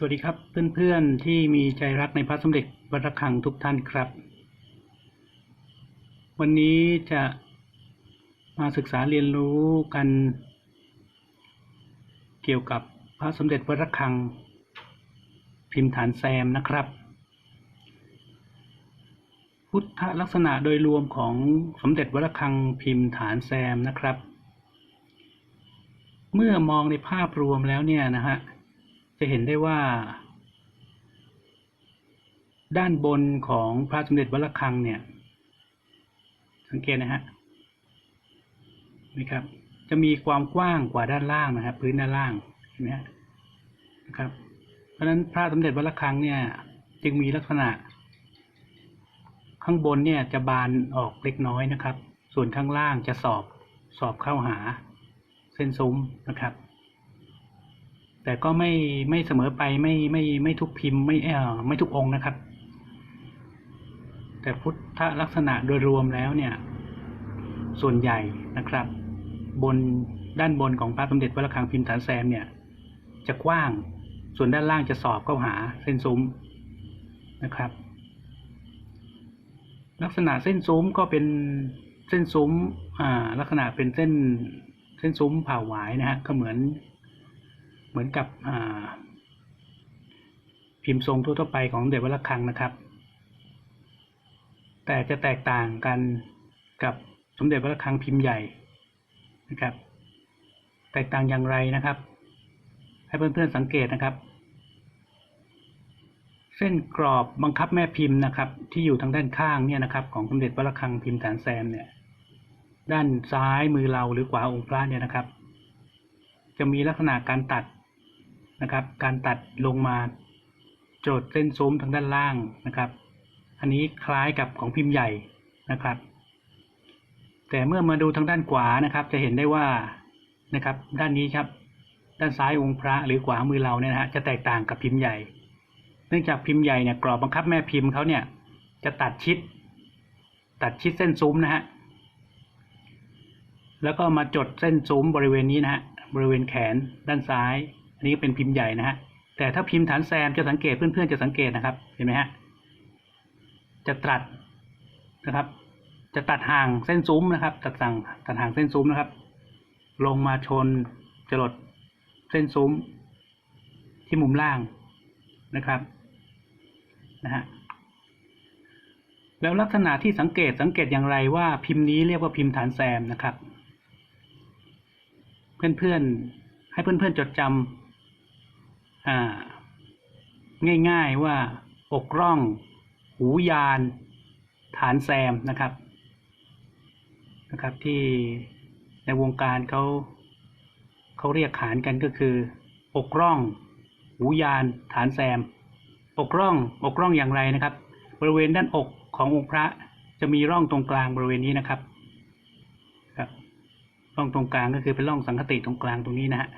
สวัสดีครับเพื่อนๆที่มีใจรักในพระสมเด็จวัดระฆังทุกท่านครับ วันนี้จะมาศึกษาเรียนรู้กัน เกี่ยวกับพระสมเด็จวัดระฆัง พิมพ์ฐานแซมนะครับ พุทธลักษณะโดยรวมของสมเด็จวัดระฆังพิมพ์ฐานแซมนะครับ เมื่อมองในภาพรวมแล้วเนี่ยนะฮะ จะเห็นได้ว่า ด้านบนของพระสมเด็จวัดระฆังเนี่ย สังเกตนะฮะนี่ครับ จะมีความกว้างกว่าด้านล่างนะครับ พื้นด้านล่างเห็นไหมฮะนะครับ เพราะฉะนั้นพระสมเด็จวัดระฆังเนี่ย จึงมีลักษณะ ข้างบนเนี่ยจะบานออกเล็กน้อยนะครับ ส่วนข้างล่างจะสอบสอบเข้าหาเส้นซุ้มนะครับ แต่ก็ไม่ไม่เสมอไปไม่ไม่ไม่ทุกพิมพ์ไม่เออไม่ทุกองค์นะครับ แต่พุทธลักษณะโดยรวมแล้วเนี่ย ส่วนใหญ่นะครับ บนด้านบนของพระสมเด็จวัดระฆังพิมพ์ฐานแซมเนี่ย จะกว้างส่วนด้านล่างจะสอบเข้าหาเส้นซุ้มนะครับ ลักษณะเส้นซุ้มก็เป็นเส้นซุ้มอ่าลักษณะเป็นเส้นเส้นซุ้มผ่าหวายนะฮะก็เหมือน เหมือนกับพิมพ์ทรงทั่วๆไปของเดวัดระฆังนะครับ แต่จะแตกต่างกันกับสมเด็จวัดระฆังพิมพ์ใหญ่นะครับ แตกต่างอย่างไรนะครับ ให้เพื่อนๆสังเกตนะครับ เส้นกรอบบังคับแม่พิมพ์นะครับ ที่อยู่ทางด้านข้างเนี่ยนะครับ ของสมเด็จวัดระฆังพิมพ์ฐานแซมเนี่ยด้านซ้ายมือเราหรือขวาองค์พระเนี่ยนะครับ จะมีลักษณะการตัด นะครับ การตัดลงมาโจดเส้นซุ้มทางด้านล่างนะครับ อันนี้คล้ายกับของพิมพ์ใหญ่นะครับ แต่เมื่อมาดูทางด้านขวานะครับ จะเห็นได้ว่านะครับ ด้านนี้ครับ ด้านซ้ายองค์พระหรือขวามือเราเนี่ยนะฮะจะแตกต่างกับพิมพ์ใหญ่ เนื่องจากพิมพ์ใหญ่เนี่ยกรอบบังคับแม่พิมพ์เขาเนี่ยจะตัดชิด ตัดชิดเส้นซุ้มนะฮะแล้วก็มาจดเส้นซุ้มบริเวณนี้นะฮะบริเวณแขนด้านซ้าย อันนี้เป็นพิมพ์ใหญ่นะฮะแต่ถ้าพิมพ์ฐานแซมจะสังเกตเพื่อนๆจะสังเกตนะครับเห็นไหมฮะจะตัดนะครับ จะตัดห่างเส้นซุ้มนะครับ ตัดสั่งตัดห่างเส้นซุ้มนะครับ ลงมาชนจรดเส้นซุ้มที่มุมล่างนะครับนะฮะแล้วลักษณะที่สังเกตสังเกตอย่างไรว่าพิมพ์นี้เรียกว่าพิมพ์ฐานแซมนะครับ เพื่อนๆให้เพื่อนๆจดจำอ่า ง่ายๆว่าอกร่อง หูยาน ฐานแซมนะครับนะครับ ที่ในวงการเขาเขาเรียกขานกันก็คือ อกร่อง หูยาน ฐานแซม อกร่อง อกร่องอย่างไรนะครับ บริเวณด้านอกขององค์พระจะมีร่องตรงกลางบริเวณนี้นะครับครับร่องตรงกลางก็คือเป็นร่องสังคติตรงกลางตรงนี้นะฮะ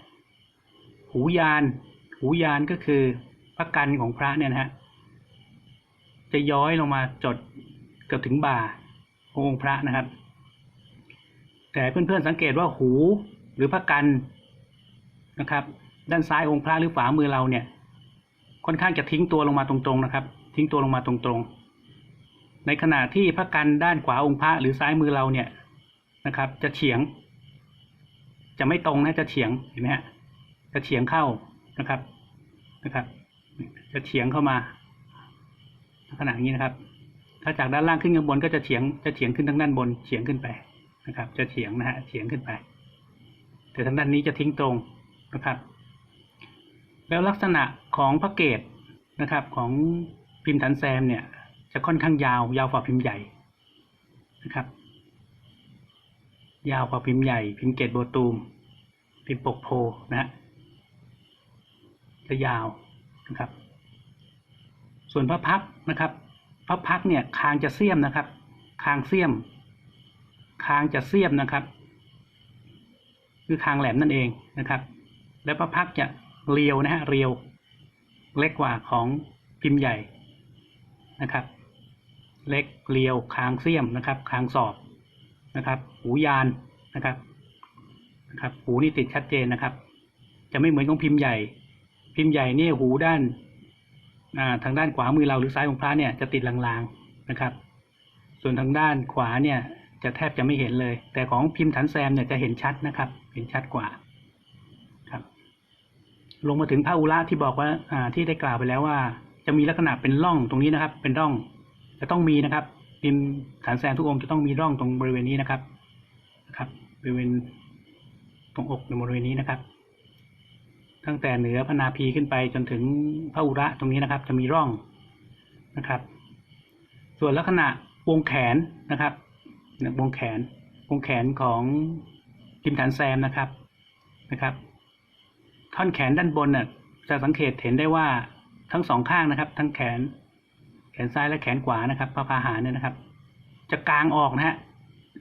หูยาน หูยานก็คือพระกันของพระเนี่ยนะฮะจะย้อยลงมาจดเกือบถึงบ่าขององค์พระนะครับ แต่เพื่อนๆสังเกตว่าหูหรือพระกันนะครับ ด้านซ้ายองค์พระหรือฝ่ามือเราเนี่ย ค่อนข้างจะทิ้งตัวลงมาตรงๆนะครับ ทิ้งตัวลงมาตรงๆ ในขณะที่พระกันด้านขวาองค์พระหรือซ้ายมือเราเนี่ยนะครับ จะเฉียง จะไม่ตรงนะจะเฉียงเห็นไหมฮะจะเฉียงเข้า นะครับนะครับ จะเฉียงเข้ามาลักษณะอย่างนี้นะครับ ถ้าจากด้านล่างขึ้นข้างบนก็จะเฉียงจะเฉียงขึ้นทางด้านบนเฉียงขึ้นไปนะครับ จะเฉียงนะฮะเฉียงขึ้นไป แต่ทางด้านนี้จะทิ้งตรงนะครับ แล้วลักษณะของพระเกตนะครับ ของพิมพ์ฐานแซมเนี่ย จะค่อนข้างยาวยาวกว่าพิมพ์ใหญ่นะครับ ยาวกว่าพิมพ์ใหญ่ พิมพ์เกตโบตูมพิมพ์ปกโพนะฮะ จะยาวนะครับ ส่วนพระพักนะครับพระพักเนี่ยคางจะเสียมนะครับ คางเสียม คางจะเสียมนะครับ คือคางแหลมนั่นเองนะครับ แล้วพระพักจะเรียวนะฮะเรียว เล็กกว่าของพิมพ์ใหญ่นะครับ เล็กเรียวคางเสียมนะครับ คางสอบนะครับ หูยานนะครับนะครับ หูนี่ติดชัดเจนนะครับ จะไม่เหมือนของพิมพ์ใหญ่ พิมพ์ใหญ่เนี่ยหูด้านาทางด้านขวามือเราหรือซ้ายของพระเนี่ยจะติดลางๆนะครับ ส่วนทางด้านขวาเนี่ยจะแทบจะไม่เห็นเลย แต่ของพิมพ์ฐานแซมเนี่ยจะเห็นชัดนะครับ เห็นชัดกว่าครับ ลงมาถึงพระอุระที่บอกว่าอ่าที่ได้กล่าวไปแล้วว่า จะมีลักษณะเป็นร่องตรงนี้นะครับ เป็นร่องจะต้องมีนะครับ พิมพ์ฐานแซมทุกองค์จะต้องมีร่องตรงบริเวณนี้นะครับนะครับบริเวณตรงอกในบริเวณนี้นะครับ ตั้งแต่เหนือพนาพีขึ้นไปจนถึงพระอุระตรงนี้นะครับ จะมีร่องนะครับ ส่วนลักษณะวงแขนนะครับวงแขนวงแขนของพิมพ์ฐานแซมนะครับนะครับ ท่อนแขนด้านบนน่ะจะสังเกตเห็นได้ว่าทั้งสองข้างนะครับ ทั้งแขน แขนซ้ายและแขนขวานะครับพระพาหาเนี่ยนะครับ จะกางออกนะฮะ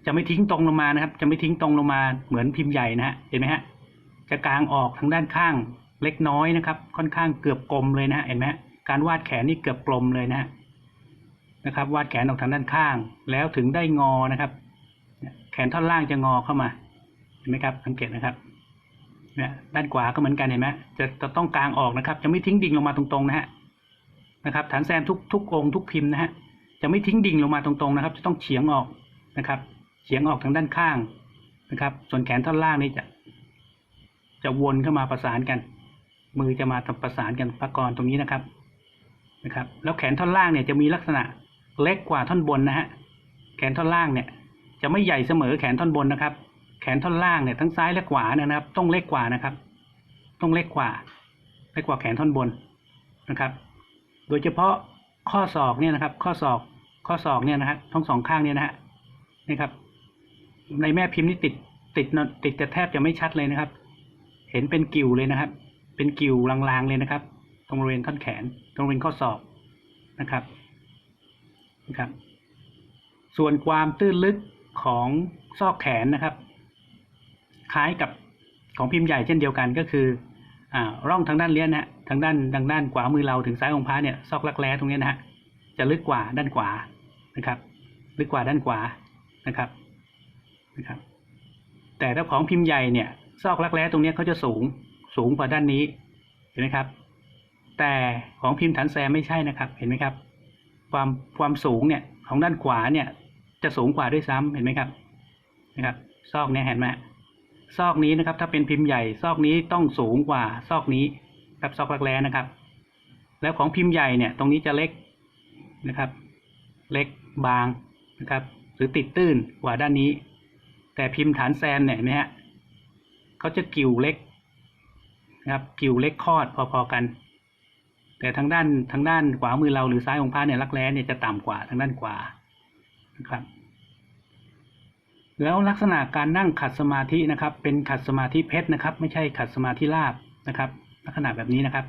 จะไม่ทิ้งตรงลงมานะครับ จะไม่ทิ้งตรงลงมาเหมือนพิมพ์ใหญ่นะฮะเห็นไหมฮะ จะกางออกทางด้านข้างเล็กน้อยนะครับ ค่อนข้างเกือบกลมเลยนะเห็นไหมการวาดแขนนี่เกือบกลมเลยนะนะครับ วาดแขนออกทางด้านข้าง แล้วถึงได้งอนะครับ แขนท่อนล่างจะงอเข้ามาเห็นไหมครับสังเกตนะครับเนี่ยด้านขวาก็เหมือนกันเห็นไหมจะจะต้องกางออกนะครับ จะไม่ทิ้งดิ่งลงมาตรงๆนะฮะนะครับ ฐานแซมทุกทุกองทุกพิมพ์นะฮะจะไม่ทิ้งดิ่งลงมาตรงๆนะครับ จะต้องเฉียงออกนะครับ เฉียงออกทางด้านข้างนะครับ ส่วนแขนท่อนล่างนี่จะ จะวนเข้ามาประสานกัน มือจะมาประสานกันประกรณ์ตรงนี้นะครับนะครับ แล้วแขนท่อนล่างเนี่ยจะมีลักษณะเล็กกว่าท่อนบนนะฮะแขนท่อนล่างเนี่ย จะไม่ใหญ่เสมอแขนท่อนบนนะครับ แขนท่อนล่างเนี่ยทั้งซ้ายและขวาเนี่ยนะครับ ต้องเล็กกว่านะครับ ต้องเล็กกว่าเล็กกว่าแขนท่อนบนนะครับ โดยเฉพาะข้อศอกเนี่ยนะครับ ข้อศอกข้อศอกเนี่ยนะครับทั้งสองข้างเนี่ยนะฮะนี่ครับ ในแม่พิมพ์นี่ติดติดติดแต่แทบจะไม่ชัดเลยนะครับ เห็นเป็นกิ่วเลยนะครับ เป็นกิ่วลางๆเลยนะครับ ตรงบริเวณท่อนแขน ตรงบริเวณข้อศอกนะครับนะครับ ส่วนความตื้นลึกของซอกแขนนะครับ คล้ายกับของพิมพ์ใหญ่เช่นเดียวกันก็คืออ่าร่องทางด้านเลี้ยนนะฮะทางด้านทางด้านขวามือเราถึงซ้ายของพระเนี่ยซอกรักแร้ตรงนี้นะฮะจะลึกกว่าด้านขวานะครับ ลึกกว่าด้านขวานะครับนะครับ แต่ถ้าของพิมพ์ใหญ่เนี่ย ซอกรักแร้ตรงนี้เขาจะสูงสูงกว่าด้านนี้เห็นไหมครับ แต่ของพิมพ์ฐานแซมไม่ใช่นะครับเห็นไหมครับ ความความสูงเนี่ยของด้านขวาเนี่ยจะสูงกว่าด้วยซ้ำเห็นไหมครับนะครับ ซอกเนี่ยเห็นไหมซอกนี้นะครับ ถ้าเป็นพิมพ์ใหญ่ ซอกนี้ต้องสูงกว่าซอกนี้ครับซอกรักแร้นะครับ แล้วของพิมพ์ใหญ่เนี่ย ตรงนี้จะเล็กนะครับ เล็กบางนะครับ หรือติดตื้นกว่าด้านนี้ แต่พิมพ์ฐานแซมเนี่ยเห็นไหมฮะ เขาจะกิ่วเล็กนะครับกิ่วเล็กคลอดพอๆกัน แต่ทางด้านทางด้านขวามือเราหรือซ้ายของพระเนี่ยรักแร้เนี่ยจะต่ำกว่าทางด้านขวานะครับ แล้วลักษณะการนั่งขัดสมาธินะครับ เป็นขัดสมาธิเพชรนะครับ ไม่ใช่ขัดสมาธิราบนะครับ ลักษณะแบบนี้นะครับ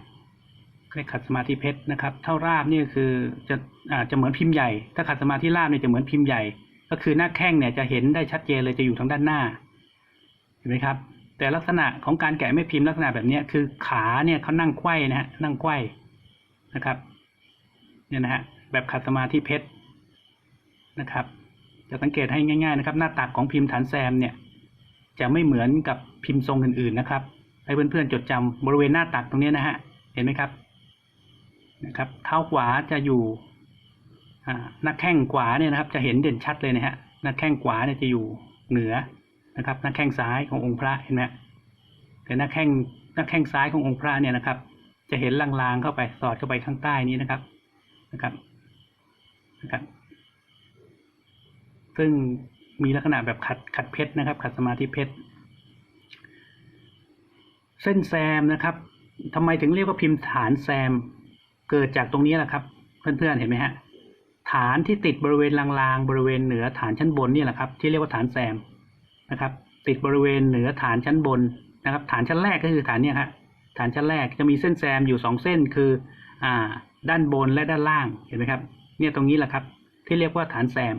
เรียกขัดสมาธิเพชรนะครับ เท่าราบนี่คือจะอาจจะเหมือนพิมพ์ใหญ่ ถ้าขัดสมาธิราบเนี่ยจะเหมือนพิมพ์ใหญ่ ก็คือหน้าแข้งเนี่ยจะเห็นได้ชัดเจนเลยจะอยู่ทางด้านหน้า เห็นไหมครับ แต่ลักษณะของการแกะไม่พิมพ์ลักษณะแบบนี้คือขาเนี่ยเขานั่งไขว้นะฮะนั่งไขว้นะครับเนี่ยนะฮะแบบขัดสมาธิเพชรนะครับ จะสังเกตให้ง่าย ๆ นะครับ หน้าตักของพิมพ์ฐานแซมเนี่ย จะไม่เหมือนกับพิมพ์ทรงอื่นๆนะครับ ให้เพื่อนๆจดจำบริเวณหน้าตักตรงนี้นะฮะเห็นไหมครับนะครับ เท้าขวาจะอยู่หน้าแข้งขวาเนี่ยนะครับ จะเห็นเด่นชัดเลยนะฮะหน้าแข้งขวาเนี่ยจะอยู่เหนือ นะครับหน้าแข้งซ้ายขององค์พระเห็นไหมแต่หน้าแข้งหน้าแข้งซ้ายขององค์พระเนี่ยนะครับ จะเห็นลางๆเข้าไปสอดเข้าไปข้างใต้นี้นะครับนะครับนะครับ ซึ่งมีลักษณะแบบขัดขัดเพชรนะครับ ขัดสมาธิเพชรเส้นแซมนะครับทำไมถึงเรียกว่าพิมพ์ฐานแซม เกิดจากตรงนี้แหละครับ เพื่อนๆเห็นไหมฮะฐานที่ติดบริเวณลางๆบริเวณเหนือฐานชั้นบนนี่แหละครับ ที่เรียกว่าฐานแซม นะครับ ติดบริเวณเหนือฐานชั้นบนนะครับ ฐานชั้นแรกก็คือฐานเนี้ยครับฐานชั้นแรกจะมีเส้นแซมอยู่สองเส้นคืออ่าด้านบนและด้านล่างเห็นไหมครับเนี่ยตรงนี้แหละครับ ที่เรียกว่าฐานแซม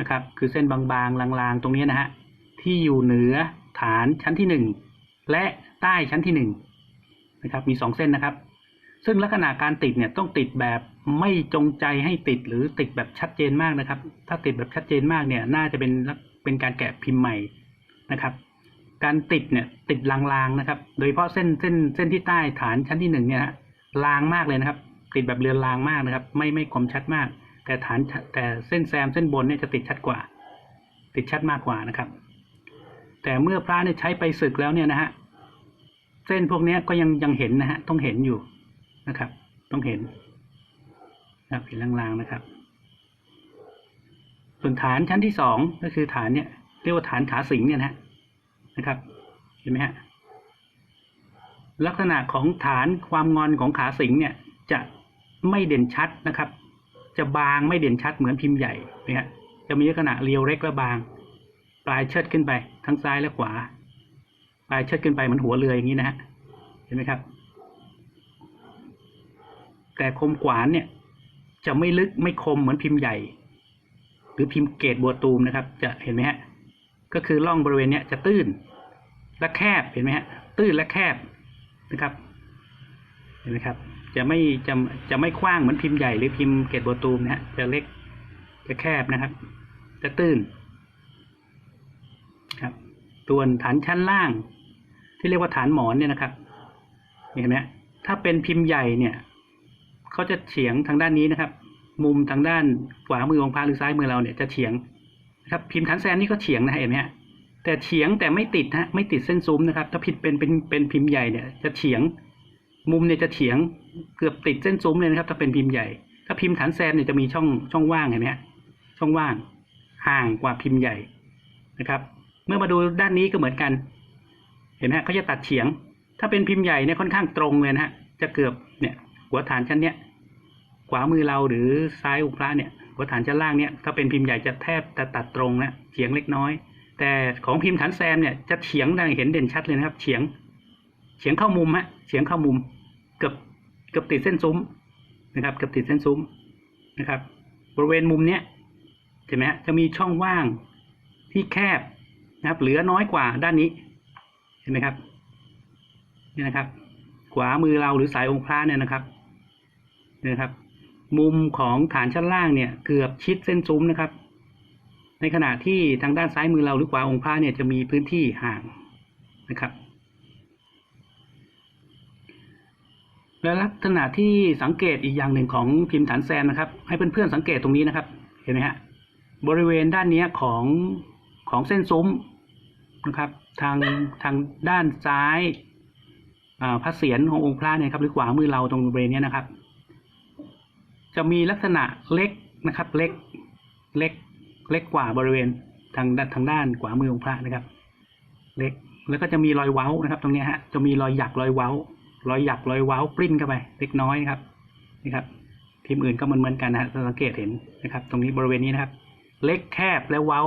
นะครับ คือเส้นบางๆลางๆ ตรงนี้นะฮะที่อยู่เหนือฐานชั้นที่หนึ่งและใต้ชั้นที่หนึ่งนะครับมีสองเส้นนะครับ ซึ่งลักษณะการติดเนี่ยต้องติดแบบไม่จงใจให้ติดหรือติดแบบชัดเจนมากนะครับ ถ้าติดแบบชัดเจนมากเนี่ย น่าจะเป็น เป็นการแกะพิมพ์ใหม่นะครับ การติดเนี่ยติดลางๆนะครับ โดยเฉพาะเส้นเส้นเส้นที่ใต้ฐานชั้นที่หนึ่งเนี่ยฮะลางมากเลยนะครับ ติดแบบเรือนลางมากนะครับ ไม่ไม่คมชัดมาก แต่ฐานแต่เส้นแซมเส้นบนเนี่ยจะติดชัดกว่า ติดชัดมากกว่านะครับ แต่เมื่อพระเนี่ยใช้ไปศึกแล้วเนี่ยนะฮะเส้นพวกนี้ก็ยังยังเห็นนะฮะต้องเห็นอยู่นะครับ ต้องเห็นนะครับเห็นลางๆนะครับ ส่วนฐานชั้นที่สองก็คือฐานเนี่ยเรียกว่าฐานขาสิงเนี่ยนะนะครับ เห็นไหมฮะลักษณะของฐานความงอนของขาสิงเนี่ยจะไม่เด่นชัดนะครับ จะบางไม่เด่นชัดเหมือนพิมพ์ใหญ่นะฮะจะมีลักษณะเรียวเล็กและบาง ปลายเชิดขึ้นไป ทั้งซ้ายและขวา ปลายเชิดขึ้นไปเหมือนหัวเรืออย่างนี้นะฮะเห็นไหมครับ แต่คมกวานเนี่ย จะไม่ลึกไม่คมเหมือนพิมพ์ใหญ่ หรือพิมพ์เกตบัวตูมนะครับ จะเห็นไหมฮะก็คือร่องบริเวณเนี้ยจะตื้น และแคบเห็นไหมฮะตื้นและแคบนะครับ เห็นไหมครับ จะไม่จะจะไม่กว้างเหมือนพิมพ์ใหญ่หรือพิมพ์เกตบัวตูมนะฮะจะเล็กจะแคบนะครับ จะตื้นครับส่วนฐานชั้นล่าง ที่เรียกว่าฐานหมอนเนี่ยนะครับเห็นไหมฮะถ้าเป็นพิมพ์ใหญ่เนี่ยเขาจะเฉียงทางด้านนี้นะครับ มุมทางด้านขวามือของพระหรือซ้ายมือเราเนี่ยจะเฉียงนะครับพิมพ์ฐานแซมนี่ก็เฉียงนะเห็นไหมฮะแต่เฉียงแต่ไม่ติดฮะไม่ติดเส้นซุ้มนะครับ ถ้าผิดเป็นเป็นเป็นพิมพ์ใหญ่เนี่ยจะเฉียง มุมเนี่ยจะเฉียงเกือบติดเส้นซุ้มเลยนะครับ ถ้าเป็นพิมพ์ใหญ่ ถ้าพิมพ์ฐานแซมเนี่ยจะมีช่องช่องว่างเห็นไหมฮะช่องว่างห่างกว่าพิมพ์ใหญ่นะครับ เมื่อมาดูด้านนี้ก็เหมือนกัน เห็นไหมฮะเขาจะตัดเฉียง ถ้าเป็นพิมพ์ใหญ่เนี่ยค่อนข้างตรงเลยนะฮะจะเกือบเนี่ยหัวฐานชั้นเนี้ย วามือเราหรือซ้ายองค์พระเนี่ยหัวฐานชั้นล่างเนี่ยถ้าเป็นพิมพ์ใหญ่จะแทบจะตัดตรงนะเฉียงเล็กน้อย แต่ของพิมพ์ฐานแซมเนี่ยจะเฉียงได้เห็นเด่นชัดเลยนะครับ เฉียงเฉียงเข้ามุมฮะเฉียงเข้ามุมเกือบเกือบติดเส้นซุ้มนะครับเกือบติดเส้นซุ้มนะครับ บริเวณมุมเนี้ยเห็นไหมฮะจะมีช่องว่างที่แคบนะครับ เหลือน้อยกว่าด้านนี้เห็นไหมครับนี่นะครับ ขวามือเราหรือสายองค์พระเนี่ยนะครับนี่นะครับ มุมของฐานชั้นล่างเนี่ยเกือบชิดเส้นซุ้มนะครับ ในขณะที่ทางด้านซ้ายมือเราหรือขวาองค์พระเนี่ยจะมีพื้นที่ห่างนะครับ และลักษณะที่สังเกตอีกอย่างหนึ่งของพิมพ์ฐานแซมนะครับ ให้เพื่อนๆสังเกตตรงนี้นะครับ เห็นไหมฮะบริเวณด้านนี้ของของเส้นซุ้มนะครับ ทางทางด้านซ้ายพระเศียรขององค์พระเนี่ยครับหรือขวามือเราตรงบริเวณนี้นะครับ จะมีลักษณะเล็กนะครับ เล็กเล็กเล็กกว่าบริเวณทางด้านทางด้านขวามือองค์พระนะครับ เล็กแล้วก็จะมีรอยเว้านะครับ ตรงนี้ฮะจะมีรอยหยักรอยเว้า รอยหยักรอยเว้าปริ้นเข้าไปเล็กน้อยนะครับนี่ครับพิมพ์อื่นก็เหมือนเหมือนกันนะฮะสังเกตเห็นนะครับ ตรงนี้บริเวณนี้นะครับ เล็กแคบและเว้า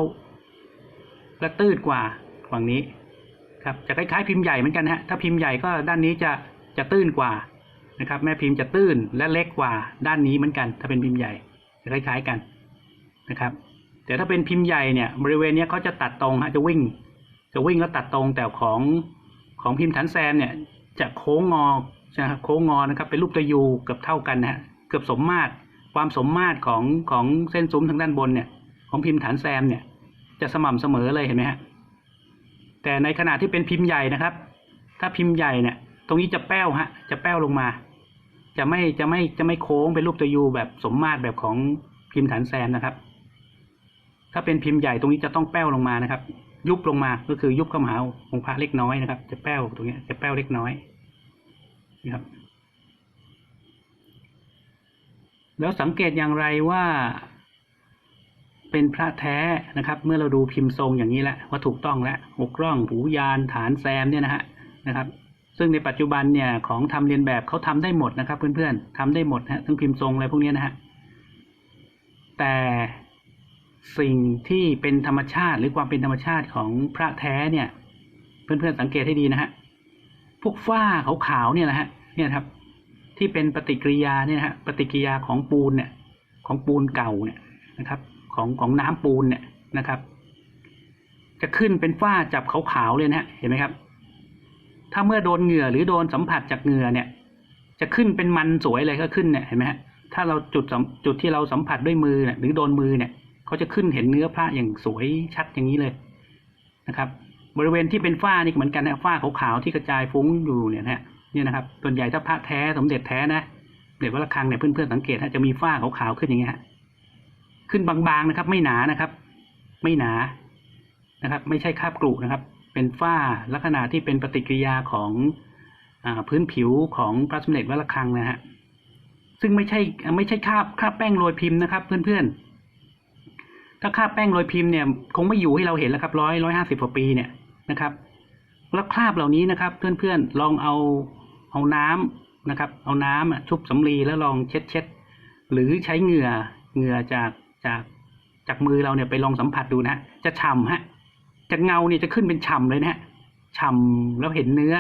และตื้นกว่าฝั่งนี้ ครับจะคล้ายๆพิมพ์ใหญ่เหมือนกันฮะถ้าพิมพ์ใหญ่ก็ด้านนี้จะจะตื้นกว่า นะครับ แม่พิมพ์จะตื้นและเล็กกว่าด้านนี้เหมือนกัน ถ้าเป็นพิมพ์ใหญ่จะคล้ายๆกันนะครับ แต่ถ้าเป็นพิมพ์ใหญ่เนี่ยบริเวณนี้เขาจะตัดตรงฮะจะวิ่ง จะวิ่งแล้วตัดตรงแต่ของของพิมพ์ฐานแซมเนี่ยจะโค้งงอนะครับโค้งงอนะครับเป็นรูปตัวยูเกือบเท่ากันนะฮะเกือบสมมาตรความสมมาตรของของเส้นซุ้มทางด้านบนเนี่ย ของพิมพ์ฐานแซมเนี่ย จะสม่ำเสมอเลยเห็นไหมฮะแต่ในขณะที่เป็นพิมพ์ใหญ่นะครับ ถ้าพิมพ์ใหญ่เนี่ย ตรงนี้จะแป้วฮะ จะแป้วลงมา จะไม่จะไม่จะไม่โค้งเป็นรูปตัวยูแบบสมมาตรแบบของพิมพ์ฐานแซมนะครับ ถ้าเป็นพิมพ์ใหญ่ตรงนี้จะต้องแป้วลงมานะครับ ยุบลงมาก็คือยุบเข้ามาองค์พระเล็กน้อยนะครับ จะแป้วตรงนี้จะแป้วเล็กน้อยนะครับ แล้วสังเกตอย่างไรว่าเป็นพระแท้นะครับ เมื่อเราดูพิมพ์ทรงอย่างนี้แล้วว่าถูกต้องแล้วหกร่องหูยานฐานแซมเนี่ยนะฮะนะครับ ซึ่งในปัจจุบันเนี่ยของทำเรียนแบบเขาทำได้หมดนะครับ เพื่อนๆทำได้หมดฮะทั้งพิมพ์ทรงอะไรพวกนี้นะฮะแต่สิ่งที่เป็นธรรมชาติหรือความเป็นธรรมชาติของพระแท้เนี่ย เพื่อนๆสังเกตให้ดีนะฮะพวกฝ้าขาวๆเนี่ยนะฮะเนี่ยครับ ที่เป็นปฏิกิริยาเนี่ยฮะปฏิกิริยาของปูนเนี่ย ของปูนเก่าเนี่ยนะครับ ของของน้ำปูนเนี่ยนะครับ จะขึ้นเป็นฝ้าจับขาวๆเลยนะฮะเห็นไหมครับ ถ้าเมื่อโดนเหงื่อหรือโดนสัมผัสจากเหงื่อเนี่ย จะขึ้นเป็นมันสวยเลยก็ขึ้นเนี่ยเห็นไหมฮะถ้าเราจุดจุดที่เราสัมผัสด้วยมือเนี่ยหรือโดนมือเนี่ยเขาจะขึ้นเห็นเนื้อพระอย่างสวยชัดอย่างนี้เลยนะครับ บริเวณที่เป็นฝ้านี่เหมือนกันนะฝ้าขาวๆที่กระจายฟุ้งอยู่เนี่ยนะเนี่ยนะครับส่วนใหญ่ถ้าพระแท้สมเด็จแท้นะเด็จวัดระฆังเนี่ยเพื่อนๆสังเกตฮะจะมีฝ้าขาวๆขึ้นอย่างเงี้ยขึ้นบางๆนะครับ ไม่หนานะครับ ไม่หนานะครับ ไม่ใช่คาบกรุนะครับ เป็นฝ้าลักษณะที่เป็นปฏิกิริยาของอพื้นผิวของพระสมเด็จวัดระฆังนะฮะซึ่งไม่ใช่ไม่ใช่คราบคราบแป้งโรยพิมพ์นะครับ เพื่อนๆ ถ้าคราบแป้งโรยพิมพ์เนี่ย คงไม่อยู่ให้เราเห็นแล้วครับร้อยร้อยห้าสิบกว่าปีเนี่ยนะครับ แล้วคราบเหล่านี้นะครับ เพื่อนๆลองเอาเอาน้ำนะครับ เอาน้ำอะชุบสำลีแล้วลองเช็ดเช็ดหรือใช้เหงื่อเหงื่อจากจากจากมือเราเนี่ยไปลองสัมผัสดูนะฮะจะฉ่ำฮะ จากเงาเนี่ยจะขึ้นเป็นฉ่ำเลยนะฮะฉ่ำแล้วเห็นเนื้อ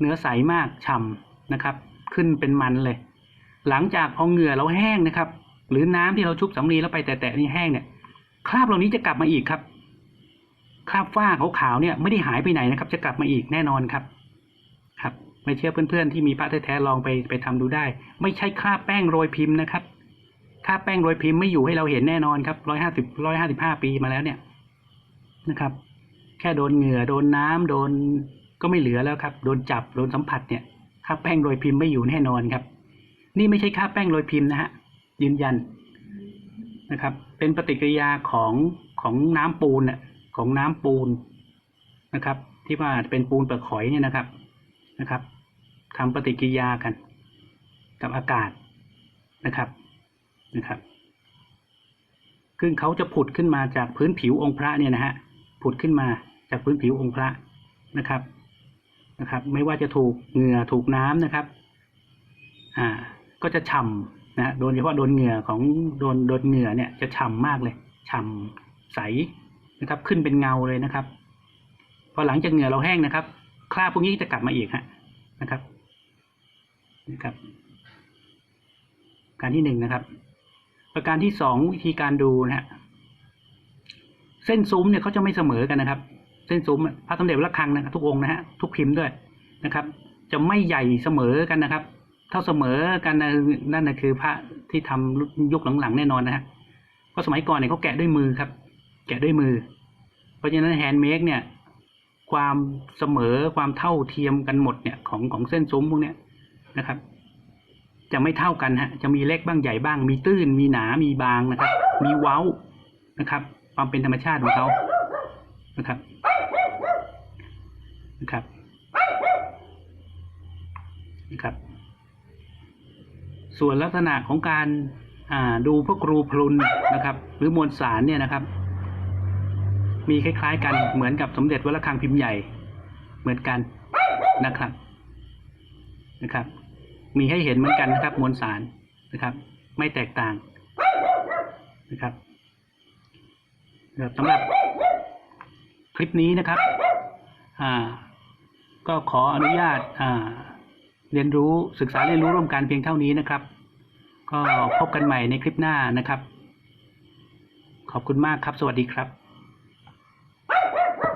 เนื้อใสมากฉ่ำนะครับ ขึ้นเป็นมันเลย หลังจากพอเหงื่อเราแห้งนะครับ หรือน้ำที่เราชุบสำลีแล้วไปแตะๆนี่แห้งเนี่ย คราบเหล่านี้จะกลับมาอีกครับ คราบฝ้าขาวๆเนี่ยไม่ได้หายไปไหนนะครับ จะกลับมาอีกแน่นอนครับ ครับไม่เชื่อเพื่อนๆที่มีพระแท้ๆลองไปไปทำดูได้ ไม่ใช่คราบแป้งโรยพิมพ์นะครับคราบแป้งโรยพิมพ์ไม่อยู่ให้เราเห็นแน่นอนครับร้อยห้าสิบร้อยห้าสิบห้าปีมาแล้วเนี่ย นะครับ แค่โดนเหงื่อโดนน้ำโดนก็ไม่เหลือแล้วครับ โดนจับโดนสัมผัสเนี่ยคราแป้งโรยพิมพ์ไม่อยู่แน่นอนครับ นี่ไม่ใช่คราแป้งโรยพิมพ์นะฮะยืนยันนะครับ เป็นปฏิกิริยาของของน้ำปูนน่ะของน้ำปูนนะครับ ที่ว่าเป็นปูนเปลือกหอยเนี่ยนะครับนะครับทำปฏิกิริยากัน กับอากาศนะครับนะครับซึ่งเขาจะผุดขึ้นมาจากพื้นผิวองค์พระเนี่ยนะฮะ ดขึ้นมาจากพื้นผิวองค์พระนะครับนะครับ ไม่ว่าจะถูกเหงื่อถูกน้ำนะครับอ่าก็จะฉ่ำนะโดยเฉพาะโดนเหงื่อของโดนโดนเหงื่อเนี่ยจะฉ่ำมากเลยฉ่ำใสนะครับ ขึ้นเป็นเงาเลยนะครับ พอหลังจากเหงื่อเราแห้งนะครับ คราบพวกนี้จะกลับมาอีกฮะนะครับนะครับ การที่หนึ่งนะครับ ประการที่สองวิธีการดูนะฮะ เส้นซุ้มเนี่ยเขาจะไม่เสมอกันนะครับ เส้นซุ้มพระสมเด็จวัดระฆังนะครับทุกองนะฮะทุกพิมพ์ด้วยนะครับ จะไม่ใหญ่เสมอกันนะครับ เท่าเสมอกันนะนั่นนะคือพระที่ทำยุคหลังๆแน่นอนนะฮะเพราะสมัยก่อนเนี่ยเขาแกะด้วยมือครับ แกะด้วยมือ เพราะฉะนั้นแฮนด์เมดเนี่ย ความเสมอความเท่าเทียมกันหมดเนี่ยของของเส้นซุ้มพวกเนี้ยนะครับ จะไม่เท่ากันฮะ จะมีเล็กบ้างใหญ่บ้าง มีตื้น มีหนา มีบางนะครับ มีเว้านะครับ ความเป็นธรรมชาติของเขานะครับนะครับนะครับ ส่วนลักษณะของการอ่าดูพวกรูพรุนนะครับ หรือมวลสารเนี่ยนะครับ มีคล้าย ๆ กันเหมือนกับสมเด็จวัดระฆังพิมพ์ใหญ่เหมือนกันนะครับนะครับ มีให้เห็นเหมือนกันนะครับ มวลสารนะครับ ไม่แตกต่างนะครับ นะครับสำหรับคลิปนี้นะครับ อ่า ก็ขออนุญาต อ่า เรียนรู้ศึกษาเรียนรู้ร่วมกันเพียงเท่านี้นะครับ ก็พบกันใหม่ในคลิปหน้านะครับ ขอบคุณมากครับ สวัสดีครับ